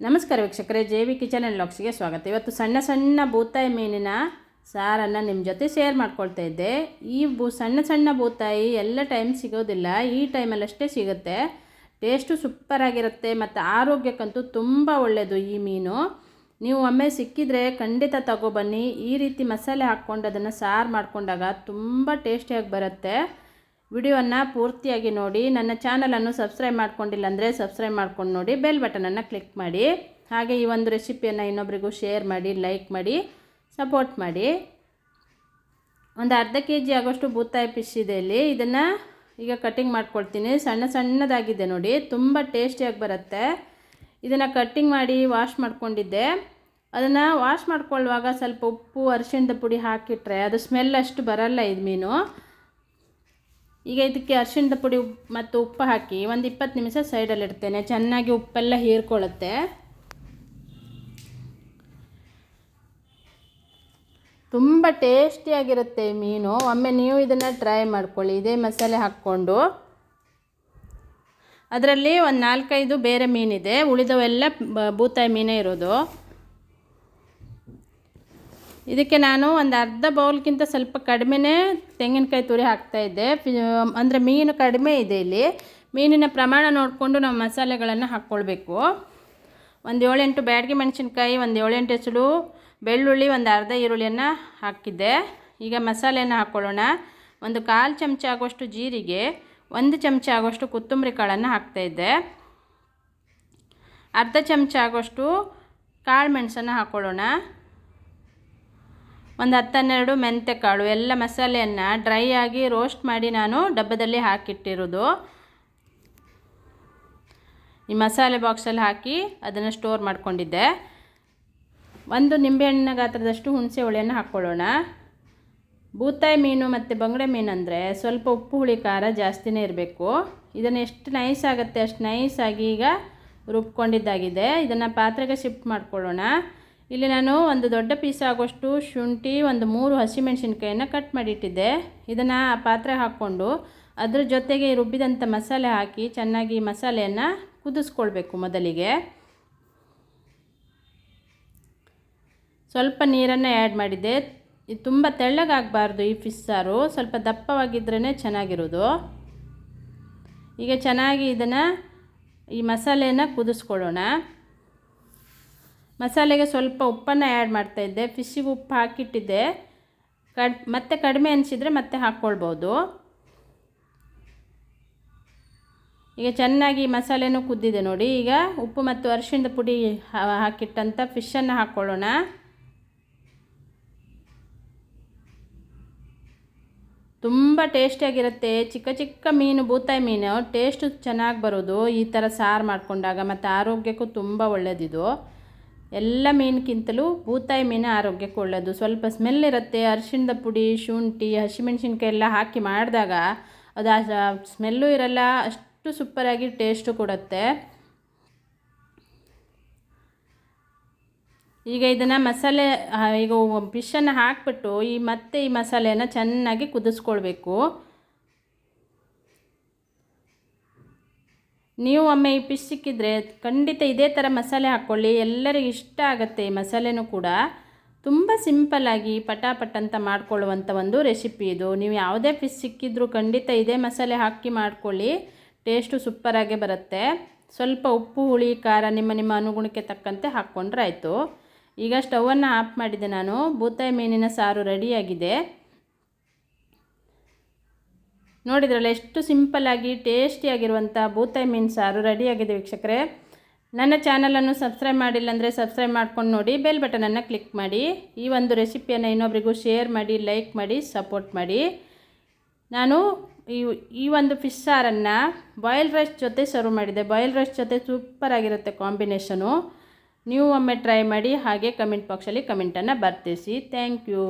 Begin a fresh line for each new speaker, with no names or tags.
ನಮಸ್ಕಾರ ವೀಕ್ಷಕರೇ, J V kitchen and ಲಾಕ್ಸ್ಗೆ ಸ್ವಾಗತ. ಇವತ್ತು ಸಣ್ಣ ಸಣ್ಣ ಬೂತಾಯಿ ಮೀನಿನ ಸಾರನ್ನು ನಿಮ್ಮ ಜೊತೆ ಶೇರ್ ಮಾಡ್ಕೊಳ್ತಾ ಇದ್ದೆ. ಈ ಬೂ, ಸಣ್ಣ ಸಣ್ಣ ಬೂತಾಯಿ ಎಲ್ಲ ಟೈಮ್ ಸಿಗೋದಿಲ್ಲ. ಈ ಟೈಮಲ್ಲಷ್ಟೇ ಸಿಗುತ್ತೆ. ಟೇಸ್ಟು ಸೂಪರಾಗಿರುತ್ತೆ ಮತ್ತು ಆರೋಗ್ಯಕ್ಕಂತೂ ತುಂಬ ಒಳ್ಳೆಯದು ಈ ಮೀನು. ನೀವು ಒಮ್ಮೆ ಸಿಕ್ಕಿದರೆ ಖಂಡಿತ ತಗೊಬನ್ನಿ ಈ ರೀತಿ ಮಸಾಲೆ ಹಾಕ್ಕೊಂಡು ಅದನ್ನು ಸಾರು ಮಾಡಿಕೊಂಡಾಗ ತುಂಬ ಟೇಸ್ಟಿಯಾಗಿ ಬರುತ್ತೆ. ವಿಡಿಯೋವನ್ನು ಪೂರ್ತಿಯಾಗಿ ನೋಡಿ, ನನ್ನ ಚಾನಲನ್ನು ಸಬ್ಸ್ಕ್ರೈಬ್ ಮಾಡ್ಕೊಂಡಿಲ್ಲ ಅಂದರೆ ಸಬ್ಸ್ಕ್ರೈಬ್ ಮಾಡ್ಕೊಂಡು ನೋಡಿ, ಬೆಲ್ ಬಟನನ್ನು ಕ್ಲಿಕ್ ಮಾಡಿ. ಹಾಗೆ ಈ ಒಂದು ರೆಸಿಪಿಯನ್ನು ಇನ್ನೊಬ್ರಿಗೂ ಶೇರ್ ಮಾಡಿ, ಲೈಕ್ ಮಾಡಿ, ಸಪೋರ್ಟ್ ಮಾಡಿ. ಒಂದು ಅರ್ಧ ಕೆ ಜಿ ಆಗೋಷ್ಟು ಬೂತಾಯಿ ಫಿಶ್ ಇದೆ ಇಲ್ಲಿ. ಇದನ್ನು ಈಗ ಕಟ್ಟಿಂಗ್ ಮಾಡ್ಕೊಳ್ತೀನಿ. ಸಣ್ಣ ಸಣ್ಣದಾಗಿದೆ ನೋಡಿ, ತುಂಬ ಟೇಸ್ಟಿಯಾಗಿ ಬರುತ್ತೆ. ಇದನ್ನು ಕಟ್ಟಿಂಗ್ ಮಾಡಿ ವಾಶ್ ಮಾಡ್ಕೊಂಡಿದ್ದೆ. ಅದನ್ನು ವಾಶ್ ಮಾಡ್ಕೊಳ್ಳುವಾಗ ಸ್ವಲ್ಪ ಉಪ್ಪು, ಅರಿಶಿಣದ ಪುಡಿ ಹಾಕಿಟ್ರೆ ಅದು ಸ್ಮೆಲ್ ಅಷ್ಟು ಬರಲ್ಲ ಇದು ಮೀನು. ಈಗ ಇದಕ್ಕೆ ಅರಿಶಿಣದ ಪುಡಿ ಮತ್ತು ಉಪ್ಪು ಹಾಕಿ ಒಂದು ಇಪ್ಪತ್ತು ನಿಮಿಷ ಸೈಡಲ್ಲಿಡ್ತೇನೆ ಚೆನ್ನಾಗಿ ಉಪ್ಪೆಲ್ಲ ಹೀರ್ಕೊಳ್ಳುತ್ತೆ. ತುಂಬ ಟೇಸ್ಟಿಯಾಗಿರುತ್ತೆ ಮೀನು. ಒಮ್ಮೆ ನೀವು ಇದನ್ನು ಟ್ರೈ ಮಾಡ್ಕೊಳ್ಳಿ. ಇದೇ ಮಸಾಲೆ ಹಾಕ್ಕೊಂಡು. ಅದರಲ್ಲಿ ಒಂದು ನಾಲ್ಕೈದು ಬೇರೆ ಮೀನಿದೆ. ಉಳಿದವೆಲ್ಲ ಬೂತಾಯಿ ಮೀನೇ ಇರೋದು. ಇದಕ್ಕೆ ನಾನು ಒಂದು ಅರ್ಧ ಬೌಲ್ಗಿಂತ ಸ್ವಲ್ಪ ಕಡಿಮೆನೇ ತೆಂಗಿನಕಾಯಿ ತುರಿ ಹಾಕ್ತಾಯಿದ್ದೆ ಅಂದರೆ ಮೀನು ಕಡಿಮೆ ಇದೆ ಇಲ್ಲಿ. ಮೀನಿನ ಪ್ರಮಾಣ ನೋಡಿಕೊಂಡು ನಾವು ಮಸಾಲೆಗಳನ್ನು ಹಾಕ್ಕೊಳ್ಬೇಕು. ಒಂದು ಏಳೆಂಟು ಬ್ಯಾಡಗಿ ಮೆಣಸಿನ್ಕಾಯಿ, ಒಂದು ಏಳೆಂಟು ಹೆಸಳು, ಬೆಳ್ಳುಳ್ಳಿ, ಒಂದು ಅರ್ಧ ಈರುಳ್ಳಿಯನ್ನು ಹಾಕಿದ್ದೆ. ಈಗ ಮಸಾಲೆಯನ್ನು ಹಾಕ್ಕೊಳ್ಳೋಣ. ಒಂದು ಕಾಲು ಚಮಚ ಆಗುವಷ್ಟು ಜೀರಿಗೆ, ಒಂದು ಚಮಚ ಆಗುವಷ್ಟು ಕೊತ್ತಂಬರಿ ಕಾಳನ್ನು ಹಾಕ್ತಾಯಿದ್ದೆ ಅರ್ಧ ಚಮಚ ಆಗುವಷ್ಟು ಕಾಳು ಮೆಣಸನ್ನು ಹಾಕ್ಕೊಳ್ಳೋಣ. ಒಂದು ಹತ್ತನ್ನೆರಡು ಮೆಂತ್ಯ ಕಾಳು, ಎಲ್ಲ ಮಸಾಲೆಯನ್ನು ಡ್ರೈ ಆಗಿ ರೋಸ್ಟ್ ಮಾಡಿ ನಾನು ಡಬ್ಬದಲ್ಲಿ ಹಾಕಿಟ್ಟಿರೋದು. ಈ ಮಸಾಲೆ ಬಾಕ್ಸಲ್ಲಿ ಹಾಕಿ ಅದನ್ನು ಸ್ಟೋರ್ ಮಾಡಿಕೊಂಡಿದ್ದೆ. ಒಂದು ನಿಂಬೆಹಣ್ಣಿನ ಗಾತ್ರದಷ್ಟು ಹುಣಸೆ ಹುಳಿಯನ್ನು ಹಾಕ್ಕೊಳ್ಳೋಣ. ಬೂತಾಯಿ ಮೀನು ಮತ್ತು ಬಂಗಡೆ ಮೀನು ಅಂದರೆ ಸ್ವಲ್ಪ ಉಪ್ಪು, ಹುಳಿ, ಖಾರ ಜಾಸ್ತಿನೇ ಇರಬೇಕು. ಇದನ್ನು ಎಷ್ಟು ನೈಸ್ ಆಗುತ್ತೆ, ಅಷ್ಟು ನೈಸಾಗಿ ಈಗ ರುಬ್ಕೊಂಡಿದ್ದಾಗಿದೆ. ಇದನ್ನು ಪಾತ್ರೆಗೆ ಶಿಫ್ಟ್ ಮಾಡ್ಕೊಳ್ಳೋಣ. ಇಲ್ಲಿ ನಾನು ಒಂದು ದೊಡ್ಡ ಪೀಸ್ ಆಗೋಷ್ಟು ಶುಂಠಿ, ಒಂದು ಮೂರು ಹಸಿಮೆಣಸಿನ್ಕಾಯನ್ನು ಕಟ್ ಮಾಡಿಟ್ಟಿದ್ದೆ. ಇದನ್ನು ಆ ಪಾತ್ರೆ ಹಾಕ್ಕೊಂಡು ಅದ್ರ ಜೊತೆಗೆ ರುಬ್ಬಿದಂಥ ಮಸಾಲೆ ಹಾಕಿ ಚೆನ್ನಾಗಿ ಮಸಾಲೆಯನ್ನು ಕುದಿಸ್ಕೊಳ್ಬೇಕು ಮೊದಲಿಗೆ. ಸ್ವಲ್ಪ ನೀರನ್ನು ಆ್ಯಡ್ ಮಾಡಿದ್ದೆ. ಇದು ತುಂಬ ತೆಳ್ಳಗಾಗಬಾರ್ದು ಈ ಫಿಶ್ ಸಾರು. ಸ್ವಲ್ಪ ದಪ್ಪವಾಗಿದ್ರೇ ಚೆನ್ನಾಗಿರೋದು. ಈಗ ಚೆನ್ನಾಗಿ ಇದನ್ನು ಈ ಮಸಾಲೆಯನ್ನು ಕುದಿಸ್ಕೊಳ್ಳೋಣ. ಮಸಾಲೆಗೆ ಸ್ವಲ್ಪ ಉಪ್ಪನ್ನು ಆ್ಯಡ್ ಮಾಡ್ತಾಯಿದ್ದೆ ಫಿಶ್ಶಿಗೆ ಉಪ್ಪು ಹಾಕಿಟ್ಟಿದ್ದೆ. ಕಡ್, ಮತ್ತೆ ಕಡಿಮೆ ಅನಿಸಿದರೆ ಮತ್ತೆ ಹಾಕ್ಕೊಳ್ಬೋದು ಈಗ ಚೆನ್ನಾಗಿ ಮಸಾಲೆನೂ ಕುದ್ದಿದೆ ನೋಡಿ. ಈಗ ಉಪ್ಪು ಮತ್ತು ಅರಿಶಿಣದ ಪುಡಿ ಹಾಕಿಟ್ಟಂಥ ಫಿಶನ್ನು ಹಾಕ್ಕೊಳ್ಳೋಣ ತುಂಬ ಟೇಸ್ಟಿಯಾಗಿರುತ್ತೆ. ಚಿಕ್ಕ ಚಿಕ್ಕ ಮೀನು, ಬೂತಾಯಿ ಮೀನು. ಟೇಸ್ಟು ಚೆನ್ನಾಗಿ ಬರೋದು. ಈ ಥರ ಸಾರು ಮಾಡಿಕೊಂಡಾಗ ಮತ್ತು ಆರೋಗ್ಯಕ್ಕೂ ತುಂಬ ಒಳ್ಳೆಯದಿದು ಎಲ್ಲ ಮೀನಿಗಿಂತಲೂ ಬೂತಾಯಿ ಮೀನೇ ಆರೋಗ್ಯಕ್ಕೆ ಒಳ್ಳೆಯದು ಸ್ವಲ್ಪ ಸ್ಮೆಲ್ ಇರುತ್ತೆ. ಅರಿಶಿಣದ ಪುಡಿ, ಶುಂಠಿ ಹಸಿಮೆಣ್ಸಿನ್ಕಾಯಿ ಎಲ್ಲ ಹಾಕಿ ಮಾಡಿದಾಗ ಅದು ಸ್ಮೆಲ್ಲು ಇರಲ್ಲ, ಅಷ್ಟು ಸೂಪರಾಗಿ ಟೇಸ್ಟು ಕೊಡುತ್ತೆ. ಈಗ ಇದನ್ನು ಮಸಾಲೆ ಈಗ ಫಿಶನ್ನು ಹಾಕ್ಬಿಟ್ಟು ಈ ಮತ್ತೆ ಈ ಮಸಾಲೆಯನ್ನು ಚೆನ್ನಾಗಿ ಕುದಿಸ್ಕೊಳ್ಬೇಕು. ನೀವು ಒಮ್ಮೆ ಈ ಫಿಶ್ ಸಿಕ್ಕಿದ್ರೆ ಖಂಡಿತ ಇದೇ ಥರ ಮಸಾಲೆ ಹಾಕ್ಕೊಳ್ಳಿ. ಎಲ್ಲರಿಗೂ ಇಷ್ಟ ಆಗುತ್ತೆ ಈ ಮಸಾಲೆನೂ ಕೂಡ. ತುಂಬ ಸಿಂಪಲ್ಲಾಗಿ ಪಟಾಪಟ್ ಅಂತ ಮಾಡ್ಕೊಳ್ಳುವಂಥ ಒಂದು ರೆಸಿಪಿ ಇದು. ನೀವು ಯಾವುದೇ ಫಿಶ್ ಸಿಕ್ಕಿದ್ರೂ ಖಂಡಿತ ಇದೇ ಮಸಾಲೆ ಹಾಕಿ ಮಾಡ್ಕೊಳ್ಳಿ. ಟೇಸ್ಟು ಸೂಪರಾಗೇ ಬರುತ್ತೆ. ಸ್ವಲ್ಪ ಉಪ್ಪು, ಹುಳಿ, ಖಾರ ನಿಮ್ಮ ನಿಮ್ಮ ಅನುಗುಣಕ್ಕೆ ತಕ್ಕಂತೆ ಹಾಕ್ಕೊಂಡ್ರೆ ಆಯಿತು. ಈಗ ಸ್ಟವನ್ನು ಆಫ್ ಮಾಡಿದೆ ನಾನು. ಬೂತಾಯಿ ಮೀನಿನ ಸಾರು ರೆಡಿಯಾಗಿದೆ ನೋಡಿದ್ರಲ್ಲ, ಎಷ್ಟು ಸಿಂಪಲ್ಲಾಗಿ ಟೇಸ್ಟಿಯಾಗಿರುವಂಥ ಬೂತಾಯಿ ಮೀನು ಸಾರು ರೆಡಿಯಾಗಿದೆ ವೀಕ್ಷಕರೇ. ನನ್ನ ಚಾನಲನ್ನು ಸಬ್ಸ್ಕ್ರೈಬ್ ಮಾಡಿಲ್ಲ ಅಂದರೆ ಸಬ್ಸ್ಕ್ರೈಬ್ ಮಾಡ್ಕೊಂಡು ನೋಡಿ ಬೆಲ್ ಬಟನನ್ನು ಕ್ಲಿಕ್ ಮಾಡಿ. ಈ ಒಂದು ರೆಸಿಪಿಯನ್ನು ಇನ್ನೊಬ್ರಿಗೂ ಶೇರ್ ಮಾಡಿ ಲೈಕ್ ಮಾಡಿ ಸಪೋರ್ಟ್ ಮಾಡಿ. ನಾನು ಈ ಈ ಒಂದು ಫಿಶ್ ಸಾರನ್ನು ಬಾಯ್ಲ್ ರೈಸ್ ಜೊತೆ ಸರ್ವ್ ಮಾಡಿದೆ. ಬಾಯ್ಲ್ ರೈಸ್ ಜೊತೆ ಸೂಪರಾಗಿರುತ್ತೆ ಕಾಂಬಿನೇಷನು ನೀವು ಒಮ್ಮೆ ಟ್ರೈ ಮಾಡಿ, ಹಾಗೆ ಕಮೆಂಟ್ ಬಾಕ್ಸಲ್ಲಿ ಕಮೆಂಟನ್ನು ಬರ್ತಿಸಿ. Thank you